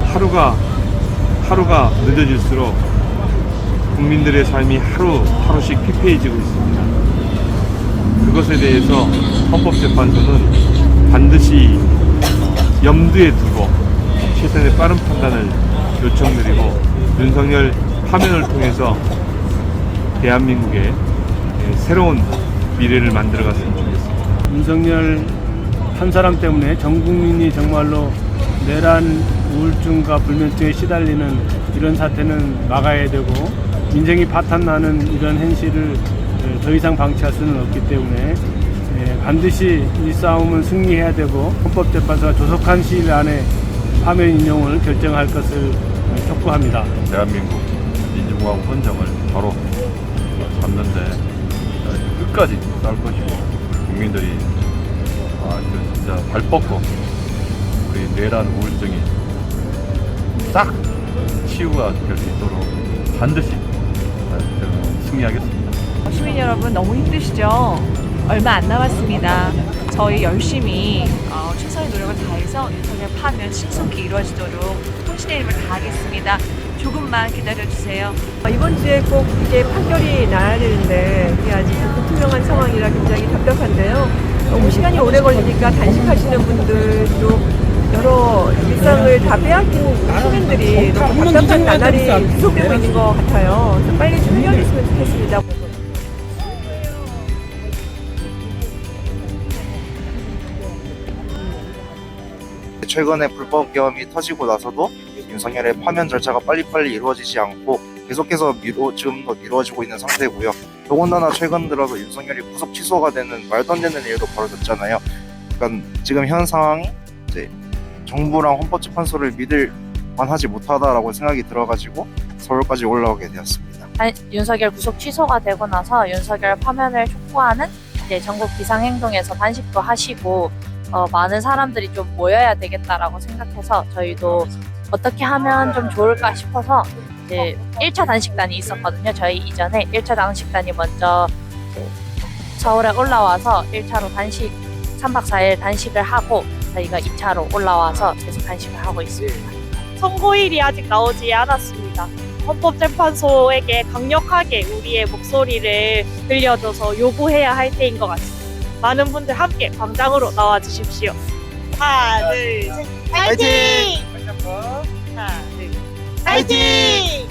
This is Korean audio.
하루가 하루가 늦어질수록 국민들의 삶이 하루 하루씩 피폐해지고 있습니다. 그것에 대해서 헌법재판소는 반드시 염두에 두고 최선의 빠른 판단을 요청드리고 윤석열 파면을 통해서 대한민국의 새로운 미래를 만들어갔습니다. 윤석열 한 사람 때문에 전 국민이 정말로 내란 우울증과 불면증에 시달리는 이런 사태는 막아야 되고 민생이 파탄나는 이런 현실을 에, 더 이상 방치할 수는 없기 때문에 에, 반드시 이 싸움은 승리해야 되고 헌법재판소가 조속한 시일 안에 파면 인용을 결정할 것을 에, 촉구합니다. 대한민국 민주공화국 헌정을 바로 잡는데 끝까지 싸울 것이고 국민들이 아 진짜 발 뻗고 우리 내란 우울증이 싹 치유가 될 수 있도록 반드시 아, 저 승리하겠습니다. 시민 여러분 너무 힘드시죠? 얼마 안 남았습니다. 저희 열심히 어, 최선의 노력을 다해서 윤석열 파면 신속히 이루어지도록 혼신의 힘을 다하겠습니다. 조금만 기다려주세요. 아, 이번 주에 꼭 이게 판결이 나야 되는데 이게 아직 불투명한 상황이라 굉장히 답답한데요. 너무 시간이 오래 걸리니까 단식하시는 분들도 여러 일상을 다 빼앗긴 시민들이 너무 답답한 나날이 지속되고 있는 것 같아요. 좀 빨리 좀 해결됐으면 좋겠습니다. 최근에 불법 계엄이 터지고 나서도 윤석열의 파면 절차가 빨리빨리 이루어지지 않고 계속해서 미뤄, 지금도 미뤄지고 있는 상태고요. 더군다나 최근 들어서 윤석열이 구속 취소가 되는 말도 안 되는 일도 벌어졌잖아요. 그러니까 지금 현 상황이 이제 정부랑 헌법재판소를 믿을 만하지 못하다라고 생각이 들어가지고 서울까지 올라오게 되었습니다. 한- 윤석열 구속 취소가 되고 나서 윤석열 파면을 촉구하는 이제 전국 비상행동에서 단식도 하시고 어, 많은 사람들이 좀 모여야 되겠다라고 생각해서 저희도 어떻게 하면 좀 좋을까 싶어서 이제 1차 단식단이 있었거든요. 저희 이전에 1차 단식단이 먼저 서울에 올라와서 1차로 단식 3박 4일 단식을 하고 저희가 2차로 올라와서 계속 단식을 하고 있습니다. 선고일이 아직 나오지 않았습니다. 헌법재판소에게 강력하게 우리의 목소리를 들려줘서 요구해야 할 때인 것 같습니다. 많은 분들 함께 광장으로 나와 주십시오. 하나, 둘, 셋. 파이팅! 하나, 둘, 파이팅!